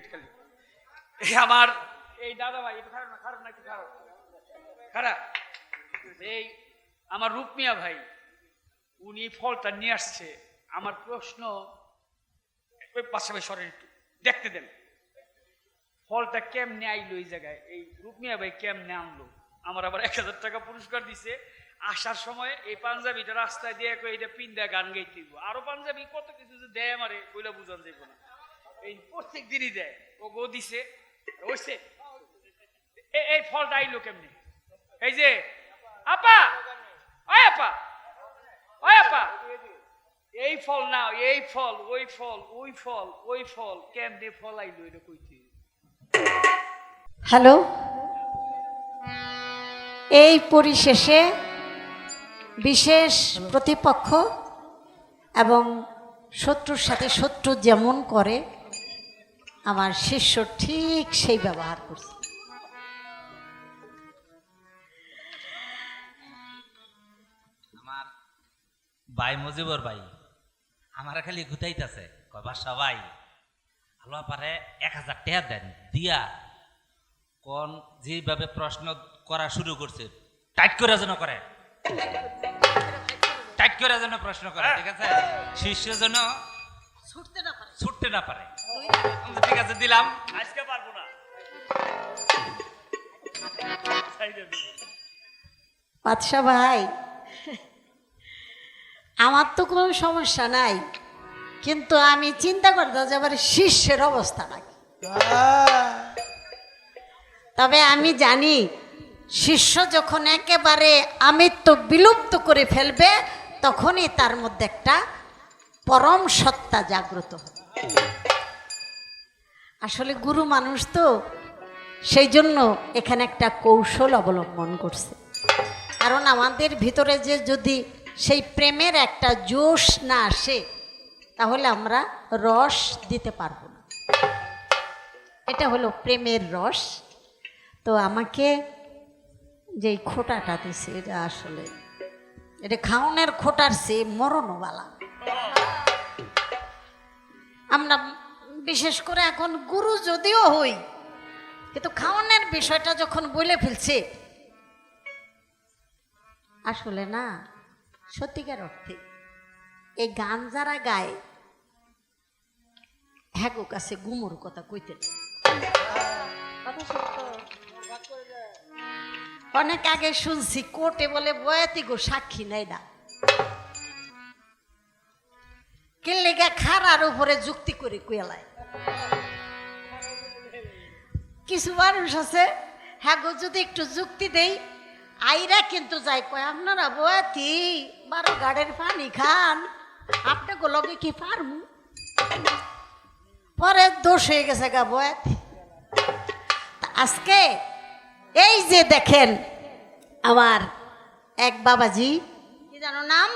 Minute খালি। এই আমার, এই দাদা ভাই একটু খারাপ না খারাপ না, একটু খারাপ। খারাপ? এই আমার রূপমিয়া ভাই, উনি ফলটা নিয়ে আসছে। আমার প্রশ্ন পাশাপাশি সরেন একটু। দেখতে দেন। ফলটা কেমনে আইলো এই জায়গায়? এই রূপমিয়া ভাই কেমনে আনলো? আমার আবার এক হাজার টাকা পুরস্কার দিছে। আসার সময় এই পাঞ্জাবিটা রাস্তায় দিয়ে এটা পিন্দা গান গাইতে আরও পাঞ্জাবি কত কিছু যে দেয় আমারে বইলা বুঝান যাইব না। এই প্রত্যেক দিনই দেয় ও গো দিছে ওইছে এই ফলটা আইলো কেমনে? এই যে, আপা! ওই আপা! ওই আপা! এই ফল না, এই ফল, ওই ফল ওই ফল ওই ফল, কেমনে ফল আইলো এটা কইতে? হ্যালো? এই পরিশেষে বিশেষ প্রতিপক্ষ এবং শত্রুর সাথে শত্রু যেমন করে আমার শিষ্য ঠিক সেই ব্যবহার করছে। আমার ভাই মজিবর ভাই আমার খালি গুতাইতেছে কবার সবাই ভালো পারে এক হাজার টাকা দেন দিয়া কোন যেভাবে প্রশ্ন করা শুরু করছে টাইট করে যেন করে। টাইট করে যেন প্রশ্ন করে ঠিক আছে? শিষ্য যেন ছুটতে না পারে। ছুটতে না পারে। ঠিক আছে দিলাম। আজকে পারব না। বাদশা ভাই আমার তো কোনো সমস্যা নাই কিন্তু আমি চিন্তা করতাম যে আবার শিষ্যের অবস্থা নাকি। তবে আমি জানি শিষ্য যখন একেবারে আমিত্ব বিলুপ্ত করে ফেলবে তখনই তার মধ্যে একটা পরম সত্তা জাগ্রত হবে। আসলে গুরু মানুষ তো, সেই জন্য এখানে একটা কৌশল অবলম্বন করছে। কারণ আমাদের ভিতরে যে যদি সেই প্রেমের একটা জোশ না আসে, তাহলে আমরা রস দিতে পারব না। এটা হলো প্রেমের রস। তো আমাকে যে খোটাটা দিছে, এটা আসলে, এটা খাওনের খোটার সে মরণওয়ালা। আমরা বিশেষ করে এখন গুরু যদিও হই কিন্তু খাওয়ানোর বিষয়টা যখন বলে ফেলছে আসলে না সত্যিকার অর্থে এই গান যারা গায় হ্যাগো কাছে গুমুর কথা কইতে। অনেক আগে শুনছি কোর্টে বলে বয়াতি গো সাক্ষী নেই না। কেলেগা খারার উপরে যুক্তি করে কুয়ালায়? কিছু মানুষ আছে হ্যাঁ গো, যদি একটু যুক্তি দেই, আইরা কিন্তু যাই কয়, আপনারা বয়াতি, বারো গাড়ের পানি খান, আপনাকে লগে কি পারমু পরে দোষ হয়ে গেছে গা বয়াতি। আজকে এই যে দেখেন, আমার এক বাবাজি, কি জানো নাম?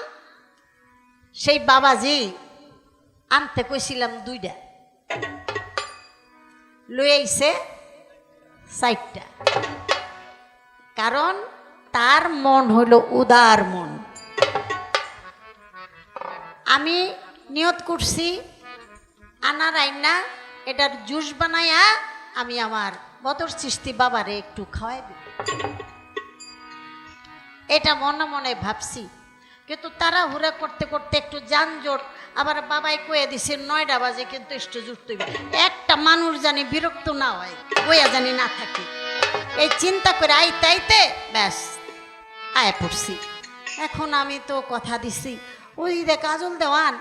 সেই বাবাজি আনতে কইছিলাম দুইটা লই আইছে চারটা কারণ তার মন হলো উদার মন আমি নিয়ত করছি আনার আইনা এটার জুস বানাইয়া আমি আমার বদর সৃষ্টি বাবারে একটু খাওয়াই এটা মনে মনে ভাবছি কিন্তু তারা হুরা করতে করতে একটু যানজট আবার বাবাই কয়ে দিছে, নয়টা বাজে কিন্তু একটু জুটতে একটা মানুষ জানি বিরক্ত না হয়, কইয়া জানি না থাকি। এই চিন্তা করে আইতে আইতে, ব্যাস, আয়া পড়ছি। এখন আমি তো কথা দিছি। ওই দে কাজল দেওয়ান,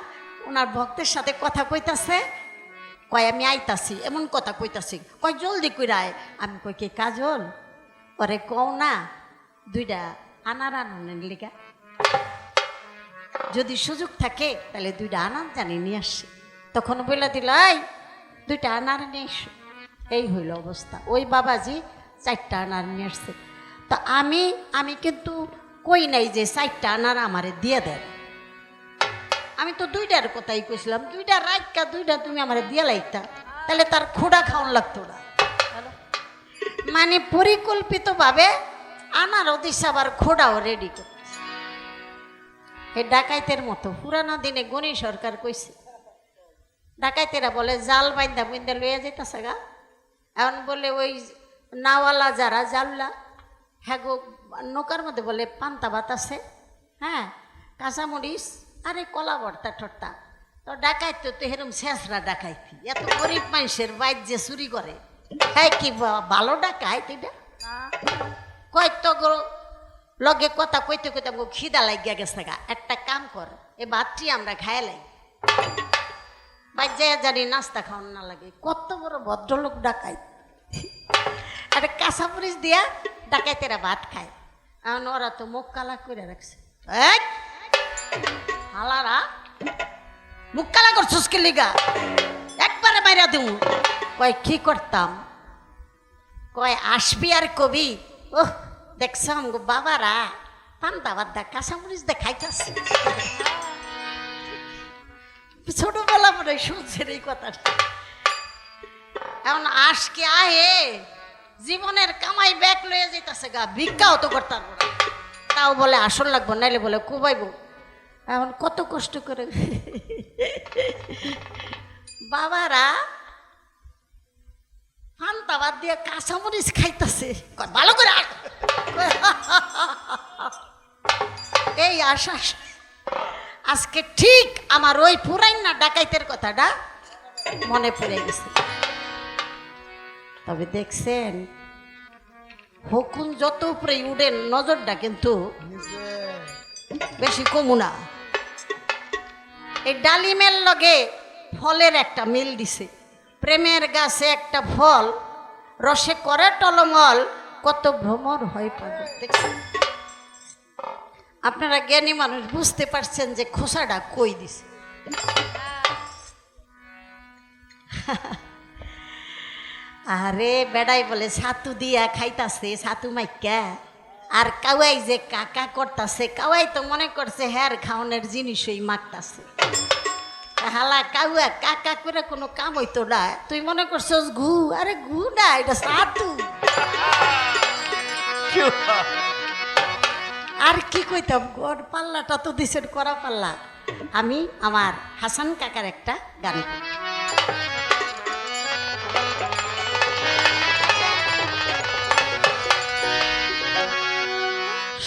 ওনার ভক্তের সাথে কথা কইতাছে, কয়, আমি আইতাছি। এমন কথা কইতাছি। কয়, জলদি কইরা আয়। আমি কই, কি কাজল? পরে কও না, দুইটা আনার আনন্দের লিগা। যদি সুযোগ থাকে, তাহলে দুইটা আনার জানি নিয়ে আসছি তখন বলে দিল, এই, দুইটা আনার নিয়ে এসো। এই হইল অবস্থা। ওই বাবাজি চারটা আনার নিয়ে আসছে। তা আমি আমি কিন্তু কই নাই যে চারটা আনার আমারে দিয়ে দেন। আমি তো দুইটার কথাই কইছিলাম, দুইটা রাইকা দুইটা তুমি আমারে দিয়ে লাইতা, তাহলে তার খোড়া খাওয়ান লাগতো না। মানে পরিকল্পিতভাবে আনারও দিছে আবার খোড়াও রেডি করে এ ডাকাইতের মতো। পুরানো দিনে গণি সরকার কইছে ডাকাইতেরা বলে জাল বাইন্দা বুইন্দা লইয়া যাইতাছে গা। এখন বলে ওই নাওয়ালা যারা জাললা হ্যাঁ গো নৌকার মধ্যে বলে পান্তা ভাত আছে হ্যাঁ কাঁচামরিচ আরে কলা ভর্তা টর্তা তো ডাকাইতো তো এরম শেষরা ডাকাইতি। এত গরিব মানুষের বাইর যে চুরি করে। হ্যাঁ কি ভালো ডাকাইত এটা? কয় তো গো লগে কথা কইতে কইতে আমাকে খিদা লাগিয়া গেছে গা। একটা কাম কর, এ ভাতটি আমরা খাইলাই বাজ্যায় জানি নাস্তা খাওয়ান না লাগে। কত বড় ভদ্রলোক ডাকাই। একটা কাঁচা মরিচ দিয়া ডাকাইতেরা ভাত খায়। এখন ওরা তো মুখ কালা করে রাখছে! হালারা, মুখ কালা করছিস কে লিগা? একবারে মাইরা দেবো কয়, কি করতাম? কয়, আসবি আর কবি? ওহ! দেখছাম গো বাবারা, পান্তা বাদ্দা কাঁচামরিচ দে খাইতাছে। ছোটবেলা মনে শুনছেন এই কথাটা। এখন আজকে আহে, জীবনের কামাই ব্যাগ লয়ে যেতেছে গা, ভিক্ষাও তো করতাম তাও বলে আসল লাগবো, নাইলে বলে কুবাইবো। এখন কত কষ্ট করে বাবারা ফান্তা বাদ দিয়ে কাঁচামরিচ খাইতেছে। ভালো করে। এই আশা আজকে ঠিক আমার ওই পুরাই না ডাকাইতের কথাটা মনে পড়ে গেছে। তবে দেখছেন, হুকুম যত উপরে উঠেন, নজরটা কিন্তু বেশি কমু না। এই ডালিমের লগে ফলের একটা মিল দিছে। প্রেমের গাছে একটা ফল, রসে করে টলমল, কত ভ্রমর হয় পাগল দেখছেন আপনারা জ্ঞানী মানুষ বুঝতে পারছেন যে খোসাটা কই দিছে। আরে বেড়াই বলে, ছাতু দিয়া খাইতাছে, ছাতু মাইকা। আর কাওয়াই যে কাকা করতাছে, কাওয়াই তো মনে করছে হ্যার খাওয়ানোর জিনিসই মাগতাছে হালা কাউয়া, কাকা করে কোনো কাম হইতো না। তুই মনে করছস ঘু? আরে ঘু না, এটা ছাতু আর কি কইতাম? গড় পাল্লাটা তো দিছেন করা পাল্লা। আমি আমার হাসান কাকার একটা গান।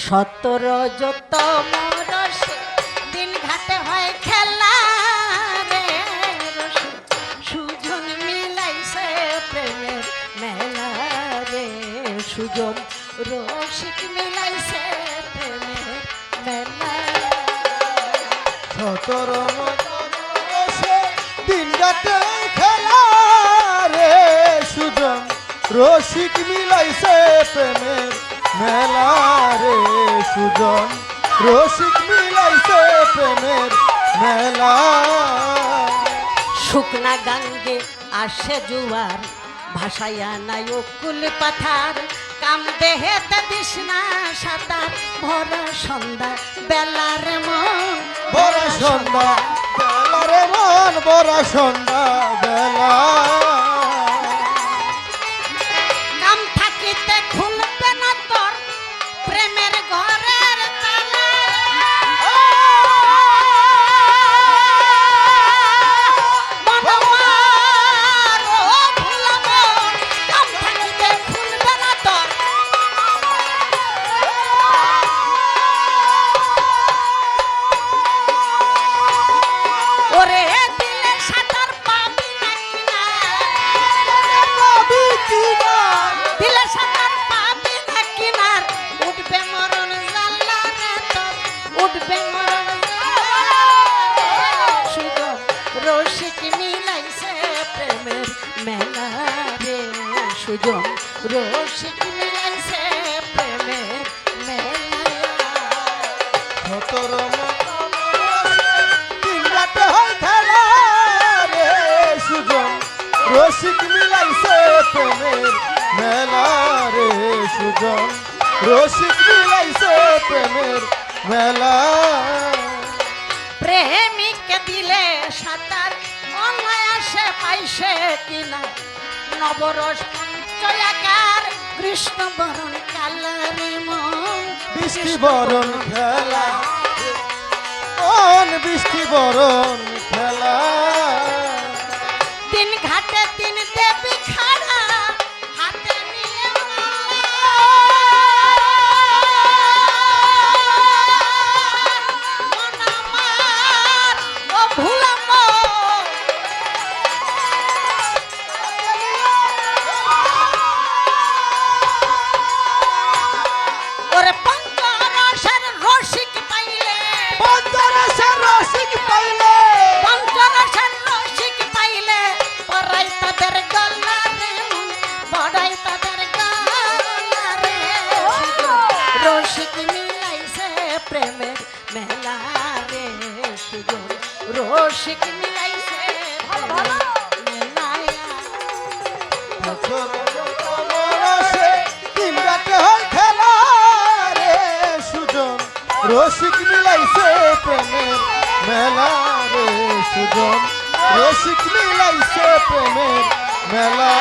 সতেরো যত মরসে বসে দিন রাতে খেলা রে সুজন। রসিক মিলাইছে প্রেমের মেলা রে সুজন। রসিক মিলাইছে প্রেমের মেলা। শুকনা গাঙ্গে আসে জুয়ার, ভাসাইয়া নাই কুল পাথার। কাম দেহেতে দিস না সাঁতার ভরা সন্ধ্যা বেলার মন বড় সন্ধ্যা বেলার মন বড় সন্ধ্যা বেলা সতর দিন রাতে হয় খেলা রে সুজন রসিক মিলাইছে প্রেমের মেলা রে সুজন রসিক মিলাইছে প্রেমের মেলা প্রেমিককে দিলে সাঁতার অনায়াসে পাইছে কিনা? নবরস পঞ্চয়াকার কৃষ্ণ বরণ কালারে মন। বৃষ্টি বরণ খেলা। কোন বৃষ্টি বরণ খেলা। রসিক মিলাইছে প্রেমের মেলা রে সুজন। রসিক মিলাইছে প্রেমের মেলা।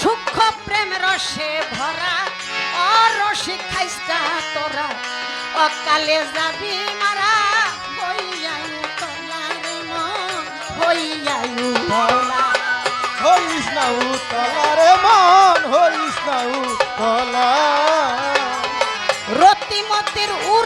সূক্ষ্ম প্রেম রসে ভরা অরসিক খাইস্তা তোরা। অকালে যাবি মারা হইয়ায়ু তলার মন হইয়ায়ু তলা। হইস না উতলা রে মন হইস না উতলা। রতিমতির ঊর্ধ্বে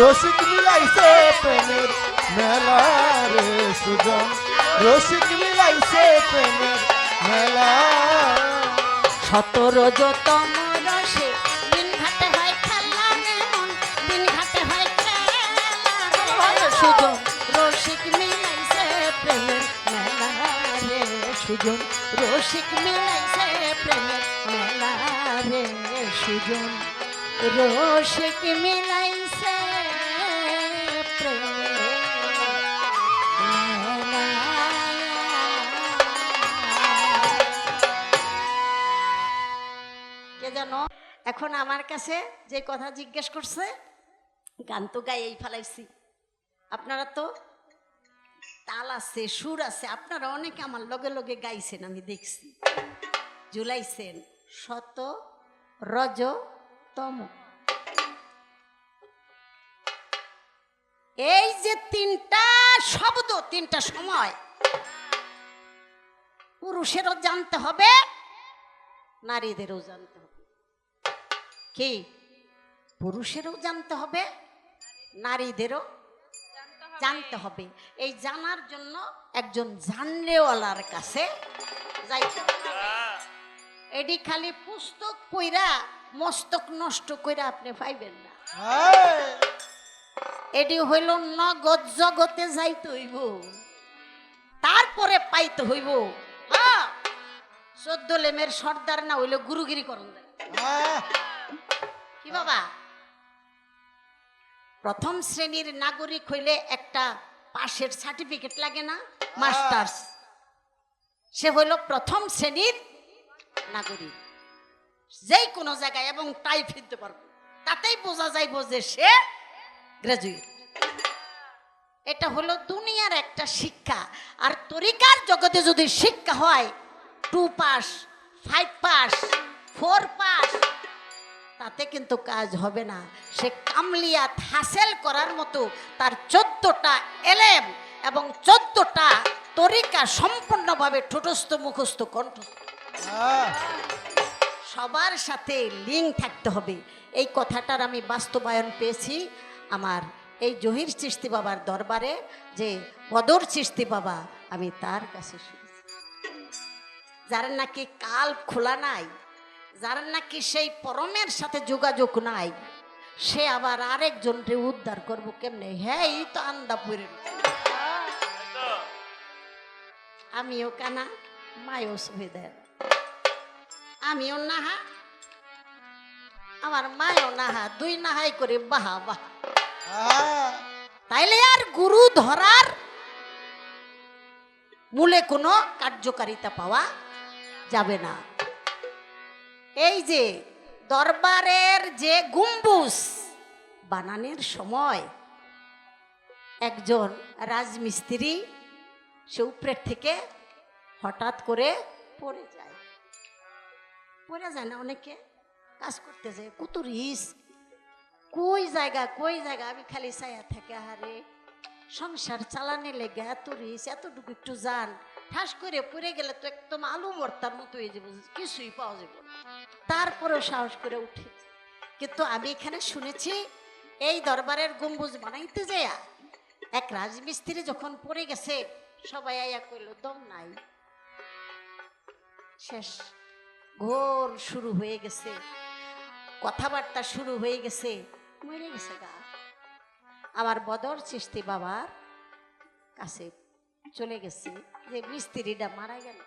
রসিক মিলাইছে প্রেমের মেলা রে সুজন। রসিক মিলাইছে প্রেমের মেলা সতেরো যতম রসে, দিন ঘাটে হয় খেলা রে দিন ঘাটে হয় খেলা সুজন। রসিক মিলাইছে প্রেমের মেলা রে সুজন। রসিক মিলাইছে প্রেমের মেলা রে সুজন। রসিক মিলাইছে এখন আমার কাছে যে কথা জিজ্ঞেস করছে, গান তো গাইয়েই ফেলাইছি। আপনারা তো তাল আছে, সুর আছে, আপনারা অনেকে আমার লগে লগে গাইছেন, আমি দেখছি। জুলাইছেন শত রজ তম। এই যে তিনটা শব্দ, তিনটা সময়, পুরুষেরও জানতে হবে, নারীদেরও জানতে হবে। কি? পুরুষেরও জানতে হবে নারীদেরও জানতে হবে। এই জানার জন্য একজন জানলেওয়ালার কাছে যাইতে হবে এডি খালি পুস্তক কইরা মস্তক নষ্ট কইরা আপনি পাইবেন না। এটি হইল নগদ জগতে যাইতে হইব। তারপরে পাইতে হইব। হ্যাঁ চোদ্দ লেমের সর্দার না হইলে গুরুগিরি করুন কি বাবা প্রথম শ্রেণির নাগরিক হইলে একটা পাশের সার্টিফিকেট লাগে না? মাস্টার্স। সে হইল প্রথম শ্রেণির নাগরিক। যেই কোনো জায়গায় এবং টাই ফিরতে পারব। তাতেই বোঝা যাইব যে সে গ্রাজুয়েট এটা হলো দুনিয়ার একটা শিক্ষা। আর তরিকার জগতে যদি শিক্ষা হয় two pass five pass four pass তাতে কিন্তু কাজ হবে না। সে কামলিয়াত হাসেল করার মতো তার চোদ্দটা এলেম এবং চোদ্দটা তরিকা সম্পূর্ণভাবে ঠোঁটস্থ মুখস্থ কণ্ঠ। সবার সাথে লিঙ্ক থাকতে হবে। এই কথাটার আমি বাস্তবায়ন পেয়েছি আমার এই জহির চিস্তি বাবার দরবারে যে বদর চিস্তি বাবা আমি তার কাছে শুনেছি। যার নাকি কাল খোলা নাই? যার নাকি সেই পরমের সাথে যোগাযোগ নাই, সে আবার আরেকজনকে উদ্ধার করব কেমনে? হ্যাঁ তো আন্দা পড়ে আমিও কানা, মায়ও সুবিধার আমিও নাহা, আমার মায়ও নাহা, দুই নাহাই করে বাহা বাহা। তাইলে আর গুরু ধরার মূলে কোনো কার্যকারিতা পাওয়া যাবে না। এই যে দরবারের যে গুম্বুজ, বানানোর সময় একজন রাজমিস্ত্রি সে উপরের থেকে হঠাৎ করে পড়ে যায়। পড়ে যায় না, অনেকে কাজ করতে যায়, কত রিস কই জায়গা কই জায়গা? আমি খালি ছায়া থাকে আরে সংসার চালানে লেগে এত রিস এতটুকু একটু যান। ঠাস করে পড়ে গেলে তো একদম আলু ভর্তার মতো হয়ে যাব, কিছুই পাওয়া যাবে না। তারপরেও সাহস করে উঠি। কিন্তু আমি এখানে শুনেছি, এই দরবারের গম্বুজ বানাইতে যায়া এক রাজমিস্ত্রি যখন পড়ে গেছে, সবাই আয়া কইল, দম নাই। শেষ। ঘোর শুরু হয়ে গেছে। কথাবার্তা শুরু হয়ে গেছে। মরে গেছে গা। আমার বদর চিস্তি বাবার কাছে চলে গেছে। যে মিস্ত্রিটা মারা গেল।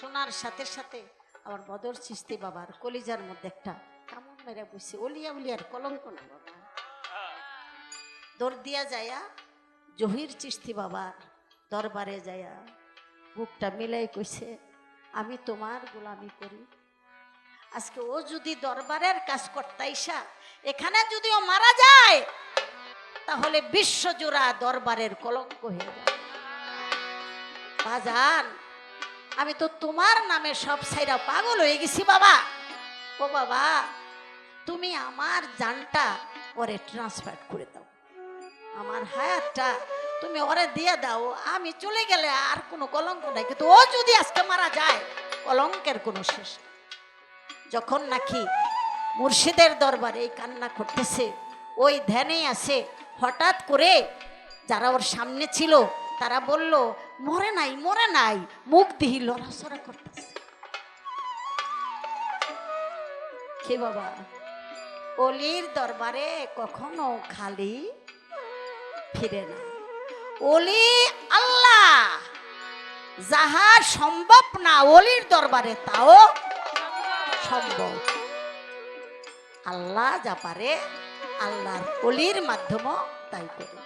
শোনার সাথে সাথে আমার বদর চিস্তি বাবার কলিজার মধ্যে একটা কামড় মেরে বসে, অলিয়া উলিয়ার কলঙ্ক না বাবা। দৌড় দিয়া যায়া, জহির চিস্তি বাবার দরবারে যায়া, বুকটা মিলাই কইছে, আমি তোমার গোলামি করি। আজকে ও যদি দরবারের কাজ করতাইসা এখানে যদি ও মারা যায়, তাহলে বিশ্বজোড়া দরবারের কলঙ্ক হয়ে যাবে। বাজান আমি তো তোমার নামে সব সাইরা পাগল হয়ে গেছি, বাবা। ও বাবা, তুমি আমার জানটা ওরে ট্রান্সফার করে দাও। আমার হায়াতটা তুমি ওরে দিয়ে দাও, আমি চলে গেলে আর কোনো কলঙ্ক নাই। কিন্তু ও যদি আজকে মারা যায়, কলঙ্কের কোনো শেষ। যখন নাকি মুর্শিদের দরবারে এই কান্না করতেছে, ওই ধ্যানে আছে, হঠাৎ করে যারা ওর সামনে ছিল তারা বলল, মরে নাই মরে নাই। মুখ দিহি লড়াচড়া করতেছে। কে বাবা? অলির দরবারে কখনো খালি ফিরে না। অলি আল্লাহ, যাহা সম্ভব না অলির দরবারে, তাও সম্ভব। আল্লাহ যা পারে, আল্লাহর অলির মাধ্যম তাই করে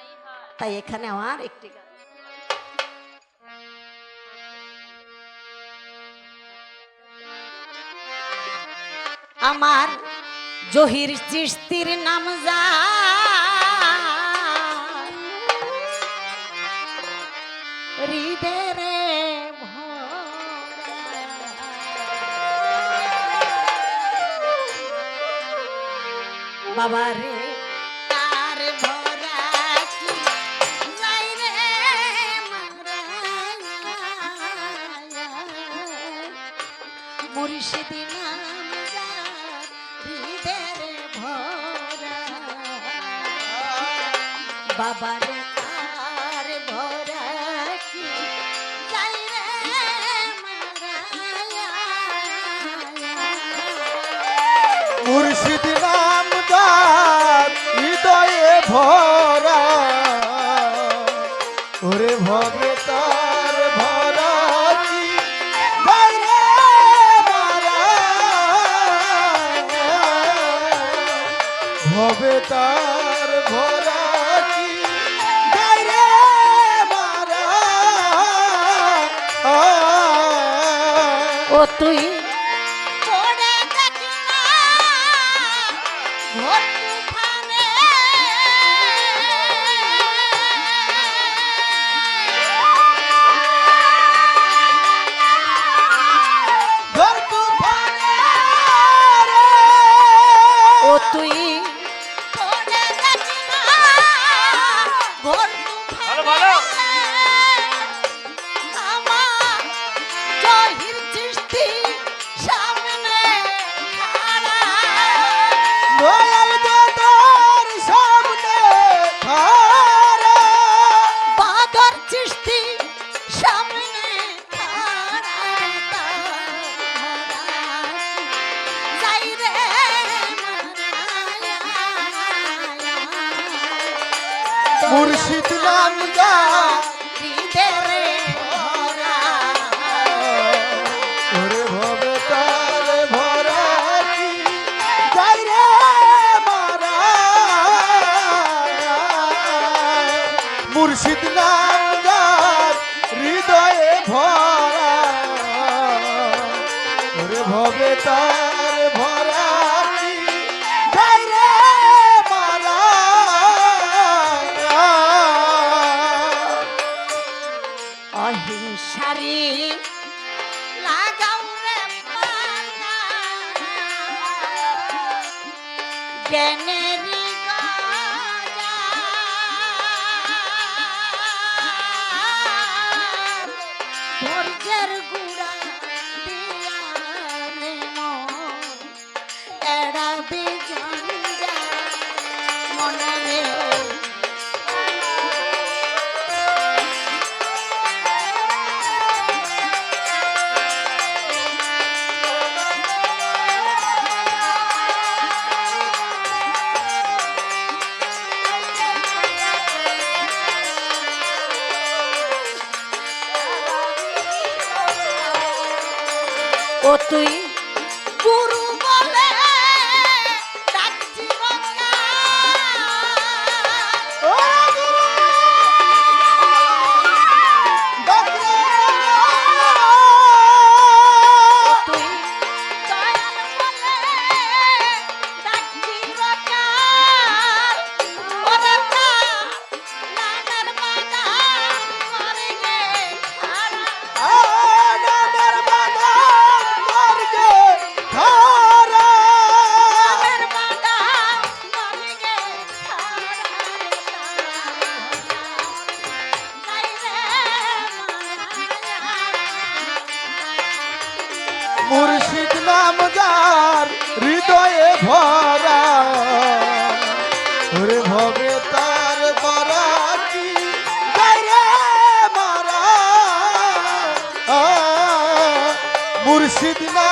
তাই এখানে আমার একটি গান। আমার জহির চিস্তির নাম যা হৃদরে বাবা রে তার ভরা। মুর্শিদি বাবার তার ভরা কি যাই। মুর্শিদ ও স্বর্গের গু ও মুর্শিদ নাম